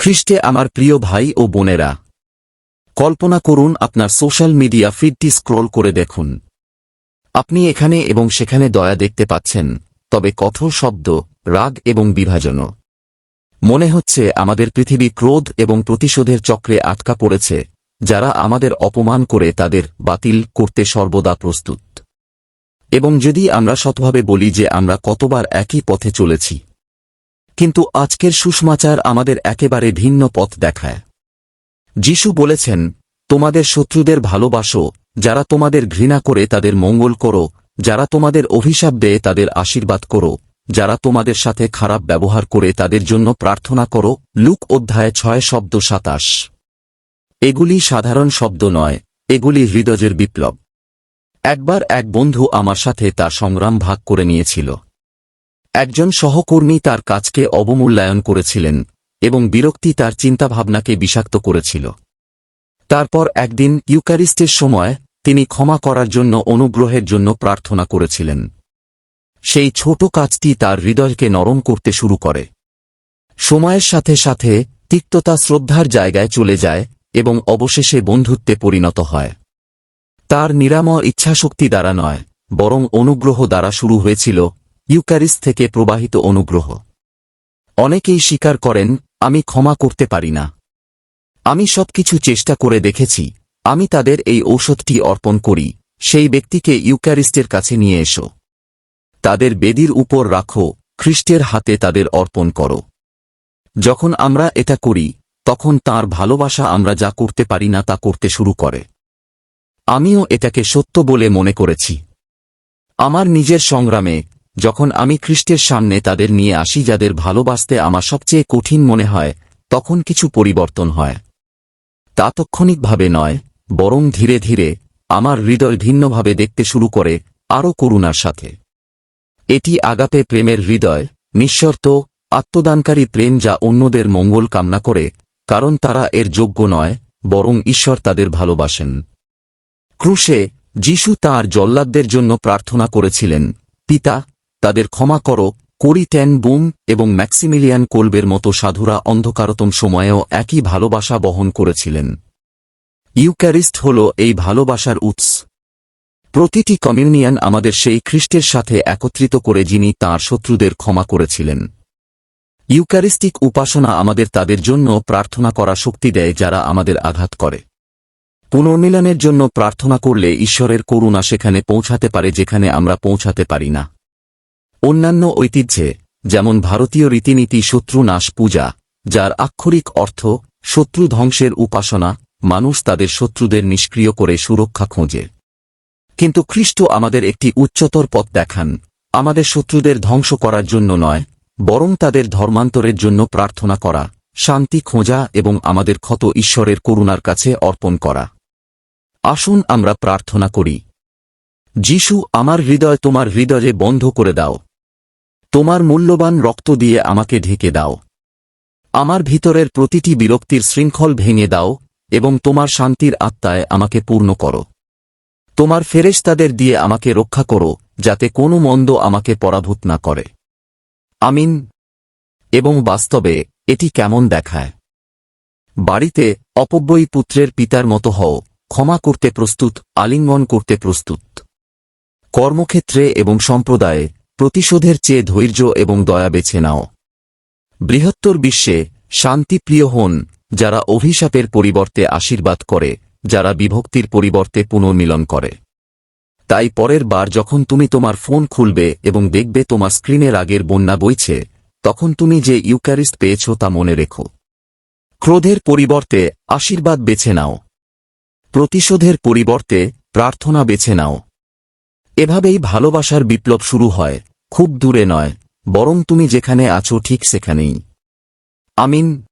খ্রিস্টে আমার প্রিয় ভাই ও বোনেরা, কল্পনা করুন আপনার সোশ্যাল মিডিয়া ফিডটি স্ক্রোল করে দেখুন। আপনি এখানে এবং সেখানে দয়া দেখতে পাচ্ছেন, তবে কঠোর শব্দ, রাগ এবং বিভাজনও। মনে হচ্ছে আমাদের পৃথিবী ক্রোধ এবং প্রতিশোধের চক্রে আটকা পড়েছে, যারা আমাদের অপমান করে তাদের বাতিল করতে সর্বদা প্রস্তুত। এবং যদি আমরা সৎভাবে বলি যে আমরা কতবার একই পথে চলেছি কিন্তু আজকের সুষমাচার আমাদের একেবারে ভিন্ন পথ দেখায়। যিশু বলেছেন, তোমাদের শত্রুদের ভালোবাসো, যারা তোমাদের ঘৃণা করে তাদের মঙ্গল করো, যারা তোমাদের অভিশাপ দেয় তাদের আশীর্বাদ করো, যারা তোমাদের সাথে খারাপ ব্যবহার করে তাদের জন্য প্রার্থনা করো। লুক অধ্যায় ছয়, শব্দ সাতাশ। এগুলি সাধারণ শব্দ নয়, এগুলি হৃদয়ের বিপ্লব। একবার এক বন্ধু আমার সাথে তার সংগ্রাম ভাগ করে নিয়েছিল। একজন সহকর্মী তার কাজকে অবমূল্যায়ন করেছিলেন, এবং বিরক্তি তার চিন্তাভাবনাকে বিষাক্ত করেছিল। তারপর একদিন ইউকারিস্টের সময়, তিনি ক্ষমা করার জন্য অনুগ্রহের জন্য প্রার্থনা করেছিলেন। সেই ছোট কাজটি তার হৃদয়কে নরম করতে শুরু করে। সময়ের সাথে সাথে, তিক্ততা শ্রদ্ধার জায়গায় চলে যায়, এবং অবশেষে বন্ধুত্বে পরিণত হয়। তার নিরাময় ইচ্ছাশক্তি দ্বারা নয়, বরং অনুগ্রহ দ্বারা শুরু হয়েছিল ইউক্যারিস থেকে প্রবাহিত অনুগ্রহ। অনেকেই স্বীকার করেন, আমি ক্ষমা করতে পারি না। আমি সবকিছু চেষ্টা করে দেখেছি, আমি তাদের এই ঔষধটি অর্পণ করি, সেই ব্যক্তিকে ইউক্যারিস্টের কাছে নিয়ে এসো। তাদের বেদির উপর রাখো, খ্রিস্টের হাতে তাদের অর্পণ করো। যখন আমরা এটা করি, তখন তার ভালোবাসা আমরা যা করতে পারি না তা করতে শুরু করে। আমিও এটাকে সত্য বলে মনে করেছি। আমার নিজের সংগ্রামে যখন আমি খ্রিস্টের সামনে তাদের নিয়ে আসি যাদের ভালোবাসতে আমার সবচেয়ে কঠিন মনে হয়, তখন কিছু পরিবর্তন হয়। তা তাৎক্ষণিকভাবে নয়, বরং ধীরে ধীরে আমার হৃদয় ভিন্নভাবে দেখতে শুরু করে আরও করুণার সাথে। এটি আগাপে প্রেমের হৃদয়, নিঃশর্ত, আত্মদানকারী প্রেম যা অন্যদের মঙ্গল কামনা করে, কারণ তারা এর যোগ্য নয়, বরং ঈশ্বর তাদের ভালোবাসেন। ক্রুশে, যিশু তাঁর জল্লাদদের জন্য প্রার্থনা করেছিলেন, পিতা তাদের ক্ষমা করো, কোরি ট্যান বুম এবং ম্যাক্সিমিলিয়ান কোলবের মতো সাধুরা অন্ধকারতম সময়েও একই ভালোবাসা বহন করেছিলেন। ইউক্যারিস্ট হল এই ভালোবাসার উৎস। প্রতিটি কমিউনিয়ান আমাদের সেই খ্রিস্টের সাথে একত্রিত করে যিনি তাঁর শত্রুদের ক্ষমা করেছিলেন। ইউক্যারিস্টিক উপাসনা আমাদের তাদের জন্য প্রার্থনা করা শক্তি দেয় যারা আমাদের আঘাত করে। পুনর্মিলনের জন্য প্রার্থনা করলে ঈশ্বরের করুণা সেখানে পৌঁছাতে পারে যেখানে আমরা পৌঁছাতে পারি না। অন্যান্য ঐতিহ্যে, যেমন ভারতীয় রীতিনীতি শত্রু নাশ পূজা, যার আক্ষরিক অর্থ শত্রু ধ্বংসের উপাসনা, মানুষ তাদের শত্রুদের নিষ্ক্রিয় করে সুরক্ষা খোঁজে। কিন্তু খ্রিস্ট আমাদের একটি উচ্চতর পথ দেখান, আমাদের শত্রুদের ধ্বংস করার জন্য নয়, বরং তাদের ধর্মান্তরের জন্য প্রার্থনা করা, শান্তি খোঁজা এবং আমাদের ক্ষত ঈশ্বরের করুণার কাছে অর্পণ করা। আসুন আমরা প্রার্থনা করি। যিশু, আমার হৃদয় তোমার হৃদয়ে বন্ধ করে দাও। তোমার মূল্যবান রক্ত দিয়ে আমাকে ঢেকে দাও। আমার ভিতরের প্রতিটি বিরক্তির শৃঙ্খল ভেঙে দাও এবং তোমার শান্তির আত্মায় আমাকে পূর্ণ করো। তোমার ফেরেশতাদের দিয়ে আমাকে রক্ষা করো, যাতে কোনো মন্দ আমাকে পরাভূত না করে। আমিন। এবং বাস্তবে এটি কেমন দেখায়? বাড়িতে অপব্যয়ী পুত্রের পিতার মতো হও, ক্ষমা করতে প্রস্তুত, আলিঙ্গন করতে প্রস্তুত। কর্মক্ষেত্রে এবং সম্প্রদায়ে প্রতিশোধের চেয়ে ধৈর্য এবং দয়া বেছে নাও। বৃহত্তর বিশ্বে শান্তিপ্রিয় হন যারা অভিশাপের পরিবর্তে আশীর্বাদ করে, যারা বিভক্তির পরিবর্তে পুনর্মিলন করে। তাই পরের বার যখন তুমি তোমার ফোন খুলবে এবং দেখবে তোমার স্ক্রিনের আগের বন্যা বইছে, তখন তুমি যে ইউক্যারিস্ট পেয়েছ তা মনে রেখো। ক্রোধের পরিবর্তে আশীর্বাদ বেছে নাও। প্রতিশোধের পরিবর্তে প্রার্থনা বেছে নাও। এভাবেই ভালোবাসার বিপ্লব শুরু হয়। খুব দূরে নয় বরং তুমি যেখানে আছো ঠিক সেখানেই। আমিন।